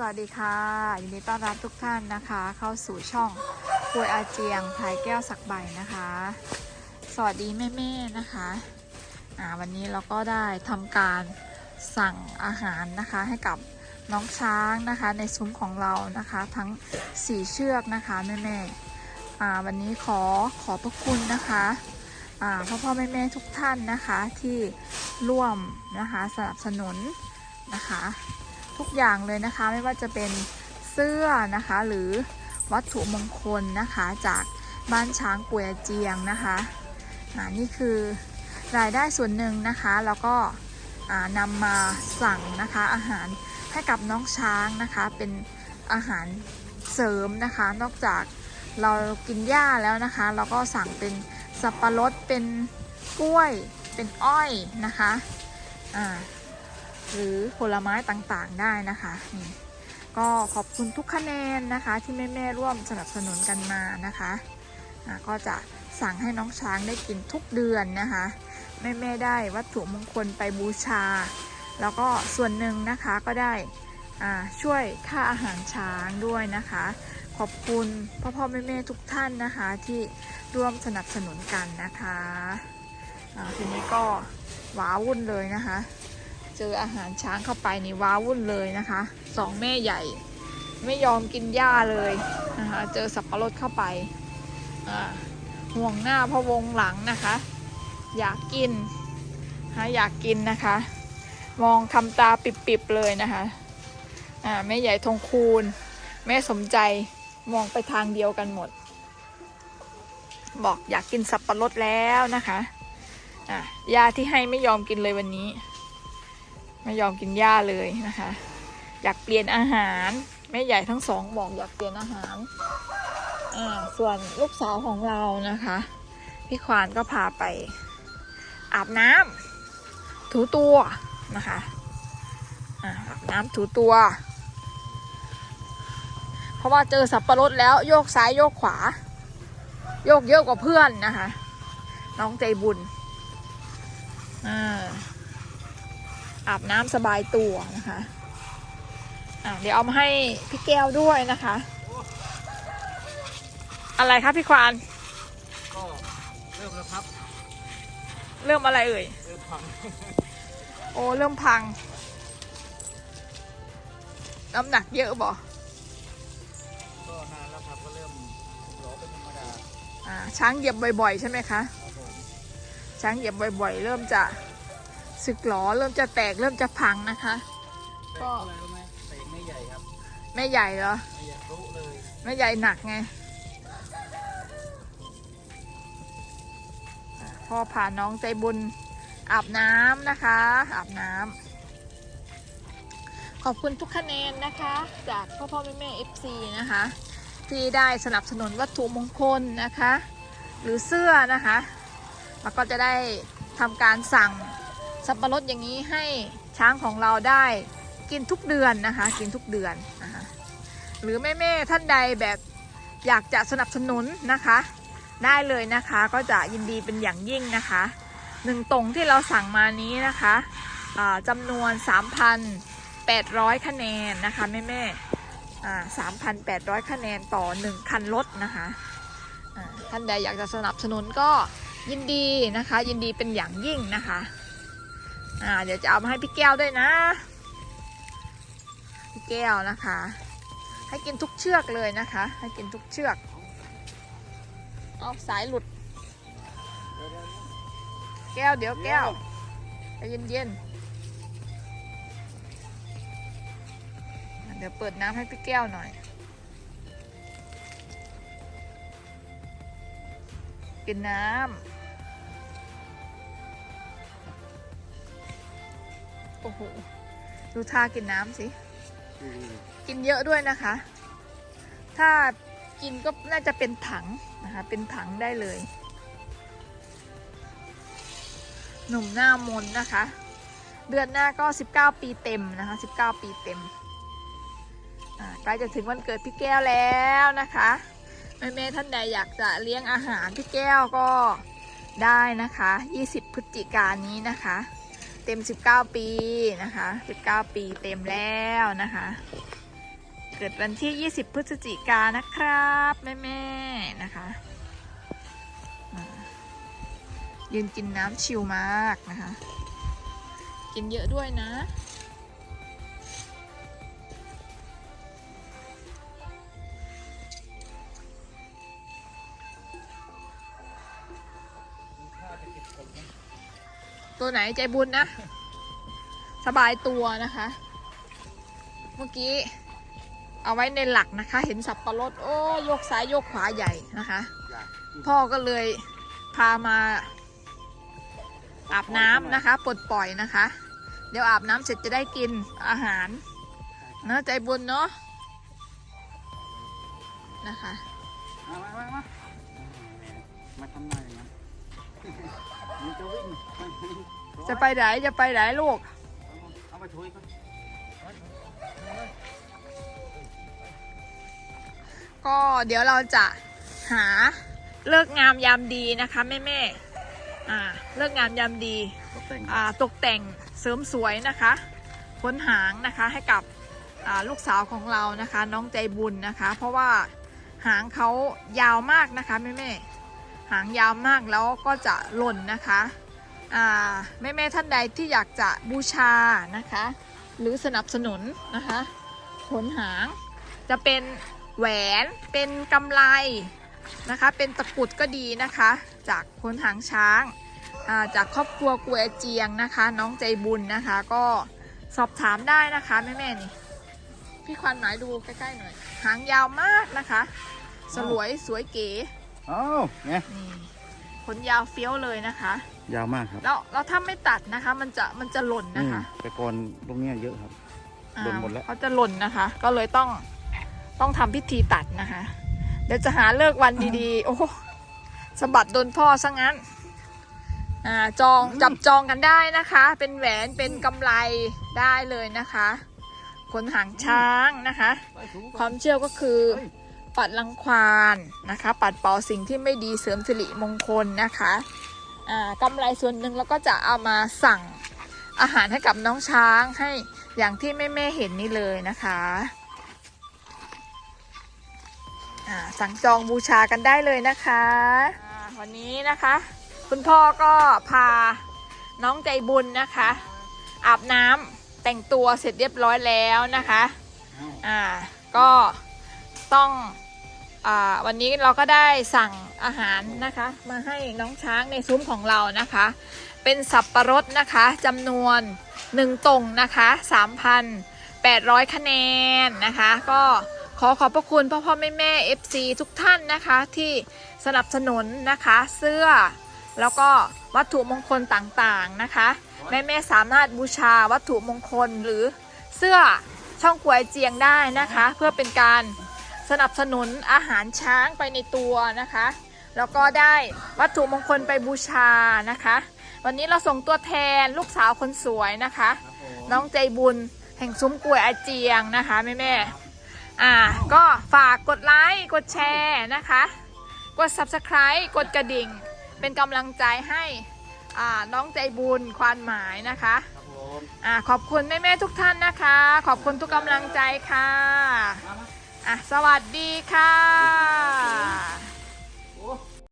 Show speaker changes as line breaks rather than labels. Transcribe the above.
สวัสดีค่ะยินดีต้อนรับทุกท่านนะคะ เข้าสู่ช่องควยอาเจียงภายแก้วสักใบนะคะ สวัสดีแม่ๆนะคะอ่าวันนี้เราก็ได้ทำการสั่งอาหารนะคะให้กับน้องช้างนะคะในซุ้มของเรานะคะทั้ง4เชือกนะคะแม่ๆอ่าวันนี้ขอขอบพระคุณนะคะอ่าพ่อพ่อแม่แม่ๆทุกท่านนะคะที่ร่วมนะคะสนับสนุนนะคะ ทุกอย่างเลยนะคะ ไม่ว่าจะเป็นเสื้อนะคะ หรือวัตถุมงคลนะคะจากบ้านช้างกวยเจียงนะคะอ่านี่คือรายได้ส่วนหนึ่งนะคะ แล้วก็อ่านำมาสั่งนะคะอาหารให้กับน้องช้างนะคะ เป็นอาหารเสริมนะคะ นอกจากเรากินหญ้าแล้วนะคะ เราก็สั่งเป็นสับปะรดเป็นกล้วยเป็นอ้อยนะคะอ่า หรือผลไม้ต่างๆได้นะคะนี่ก็ขอบคุณทุกคะแนนนะคะที่แม่ๆร่วมสนับสนุนกันมานะคะอะก็จะสั่งให้น้องช้างได้กินทุกเดือนนะคะแม่ๆได้วัตถุมงคลไปบูชา แล้วก็ส่วนหนึ่งนะคะก็ได้อ่าช่วยค่าอาหารช้างด้วยนะคะ ขอบคุณพ่อพ่อแม่แม่ๆทุกท่านนะคะที่ร่วมสนับสนุนกันนะคะอ่าทีนี้ก็ว้าวุ่นเลยนะคะ เจออาหารช้างเข้าไปนี่ว้าวุ่นเลยนะคะสองแม่ใหญ่ ไม่ยอมกินหญ้าเลยนะคะเจอสับปะรดเข้าไปห่วงหน้าพะวงหลังนะคะ อยากกินฮะอยากกินนะคะ มองทำตาปิบๆเลยนะคะแม่ใหญ่ทองคูณ แม่สมใจมองไปทางเดียวกันหมด บอกอยากกินสับปะรดแล้วนะคะะยาที่ให้ไม่ยอมกินเลยวันนี้ ไม่ยอมกินหญ้าเลยนะคะ อยากเปลี่ยนอาหารแม่ใหญ่ทั้งสองบอกอยากเปลี่ยนอาหารอ่าส่วนลูกสาวของเรานะคะ พี่ควานก็พาไป อาบน้ำถูตัวนะคะอาบน้ำถูตัว เพราะว่าเจอสับปะรดแล้วโยกซ้ายโยกขวา โยกเยอะกว่าเพื่อนนะคะ น้องใจบุญอ่า อาบน้ำสบายตัวนะคะอะเดี๋ยวเอามาให้พี่แก้วด้วยนะคะ อะไรครับพี่ควาน
ก็เริ่มแล้วครับ
เริ่มอะไรเอ่ย
เริ่มพัง
โอ้เริ่มพัง น้ำหนักเยอะบ่
ก็นานแล้วครับก็เริ่มหลอเป็นธรรมดา
อ่าช้างเหยียบบ่อยๆ ใช่ไหมคะ
ครับผม
ช้างเหยียบบ่อยๆ เริ่มจะ สึกหรอเริ่มจะแตกเริ่มจะพังนะคะ ก็
อะไรรู้ไหมเตะไม่ใหญ่ครับ
แม่ใหญ่เหรอ
ไม่ใหญ่รู้เลย
แม่ใหญ่หนักไงอะพ่อพาน้องใจบุญอาบน้ำนะคะ อาบน้ำขอบคุณทุกคะแนนนะคะ จากพ่อพ่อแม่แม่เอฟซีนะคะ ที่ได้สนับสนุนวัตถุมงคลนะคะ หรือเสื้อนะคะ แล้วก็จะได้ทำการสั่ง สับปะรดอย่างนี้ให้ช้างของเราได้กินทุกเดือนนะคะ กินทุกเดือนนะคะหรือแม่ๆท่านใดแบบอยากจะสนับสนุนนะคะ ได้เลยนะคะก็จะยินดีเป็นอย่างยิ่งนะคะหนึ่งตรงที่เราสั่งมานี้นะคะอ่าจำนวน 3,800 คะแนนนะคะแม่ๆอ่า3,800คะแนนต่อ 1 คันรถนะคะท่านใดอยากจะสนับสนุนก็ยินดีนะคะ ยินดีเป็นอย่างยิ่งนะคะ อ่า เดี๋ยวจะเอามาให้พี่แก้วด้วยนะ พี่แก้วนะคะ ให้กินทุกเชือกเลยนะคะ ให้กินทุกเชือกเอาสายหลุด แก้วเดี๋ยวแก้วใจเย็นเย็นๆเดี๋ยวเปิดน้ำให้พี่แก้วหน่อย กินน้ำ อ้โห ดูท่ากินน้ำสิ กินเยอะด้วยนะคะ ถ้ากินก็น่าจะเป็นถังนะคะ เป็นถังได้เลย หนุ่มหน้ามนนะคะ เดือนหน้าก็ 19 ปีเต็มนะคะ 19 ปีเต็มอ่าใกล้จะถึงวันเกิดพี่แก้วแล้วนะคะแม่ๆท่านใดอยากจะเลี้ยงอาหารพี่แก้วก็ได้นะคะ 20 พฤศจิกายนนี้นะคะ เต็ม 19 ปีนะคะ 19 ปีเต็มแล้วนะคะ เกิดวันที่ 20 พฤศจิกานะครับ แม่ๆนะคะยืนกินน้ำชิลมากนะคะ กินเยอะด้วยนะ ตัวไหนใจบุญนะ สบายตัวนะคะ เมื่อกี้ เอาไว้ในหลักนะคะ เห็นสับปะรดโอ้ยกซ้ายยกขวาใหญ่นะคะ
อยากกิน
พ่อก็เลยพามาอาบน้ำนะคะปลดปล่อยนะคะ เดี๋ยวอาบน้ำเสร็จจะได้กินอาหารนะใจบุญเนาะนะคะ
มามามามามาทำหน้าอย่างนั้น มันจะวิ่ง
จะไปไหนจะไปไหนลูก
เอาไปช่วยก่อน
ก็เดี๋ยวเราจะหาเลิกงามยามดีนะคะแม่แม่ๆอ่าเลิกงามยามดี
ตกแต่ง
อ่าตกแต่งเสริมสวยนะคะค้นหางนะคะให้กับอ่าลูกสาวของเรานะคะ น้องใจบุญนะคะ เพราะว่าหางเขายาวมากนะคะแม่แม่ๆ หางยาวมากแล้วก็จะหล่นนะคะอ่าแม่แม่ท่านใดที่อยากจะบูชานะคะ หรือสนับสนุนนะคะขนหางจะเป็นแหวนเป็นกำไลนะคะ เป็นตะกรุดก็ดีนะคะ จากขนหางช้างอ่าจากครอบครัวกัวเจียงนะคะ น้องใจบุญนะคะ ก็สอบถามได้นะคะแม่แม่นี่พี่ควันหมายดูใกล้ๆหน่อยหางยาวมากนะคะ สวยสวยเก๋
อ้าไง
นี่ขนยาวเฟี้ยวเลยนะคะ
ยาวมากครับ
แล้วแล้วถ้าไม่ตัดนะคะ มันจะมันจะหล่นนะคะ
แต่ก่อนตรงเนี้ยเยอะครับ หล่นหมดแล้ว
อ่าเขาจะหล่นนะคะ ก็เลยต้องต้องทำพิธีตัดนะคะ เดี๋ยวจะหาเลิกวันดีๆ โอ้โหสะบัดโดนพ่อซะงั้น อ่าจองจับจองกันได้นะคะ เป็นแหวนเป็นกำไรได้เลยนะคะขนหางช้างนะคะ
ไปถู
ความเชื่อก็คือ
เฮ้ย
ปัดรังควานนะคะ ปัดเป่าสิ่งที่ไม่ดีเสริมสิริมงคลนะคะอ่ากำไรส่วนหนึ่งเราก็จะเอามาสั่งอาหารให้กับน้องช้างให้อย่างที่แม่แม่เห็นนี่เลยนะคะอ่าสั่งจองบูชากันได้เลยนะคะวันนี้นะคะ คุณพ่อก็พาน้องใจบุญนะคะ อาบน้ำแต่งตัวเสร็จเรียบร้อยแล้วนะคะ อ่าก็ ต้องอวันนี้เราก็ได้สั่งอาหารนะคะ มาให้น้องช้างในซุ้มของเรานะคะ เป็นสับประรดนะคะจำนวน1ตรงนะคะ3,800 คะแนนนะคะ ก็ขอขอบพระคุณพ่อพ่อแม่แม่ FC ทุกท่านนะคะที่สนับสนุนนะคะเสื้อ แล้วก็วัตถุมงคลต่างๆนะคะแม่แม่สามารถบูชาวัตถุมงคลหรือเสื้อช่องกวยเจียงได้นะคะ เพื่อเป็นการ สนับสนุนอาหารช้างไปในตัวนะคะ แล้วก็ได้วัตถุมงคลไปบูชานะคะ วันนี้เราส่งตัวแทนลูกสาวคนสวยนะคะ
ครับผม
น้องใจบุญแห่งซุ้มกล้วยอาเจียงนะคะแม่แม่ๆอ่าก็ฝากกดไลค์กดแชร์นะคะ กด subscribe กดกระดิ่ง เป็นกำลังใจให้อ่าน้องใจบุญควานหมายนะคะ
ครับผม
อ่าขอบคุณแม่ๆทุกท่านนะคะ ขอบคุณทุกกำลังใจค่ะ
มามา
อะสวัสดีค่ะ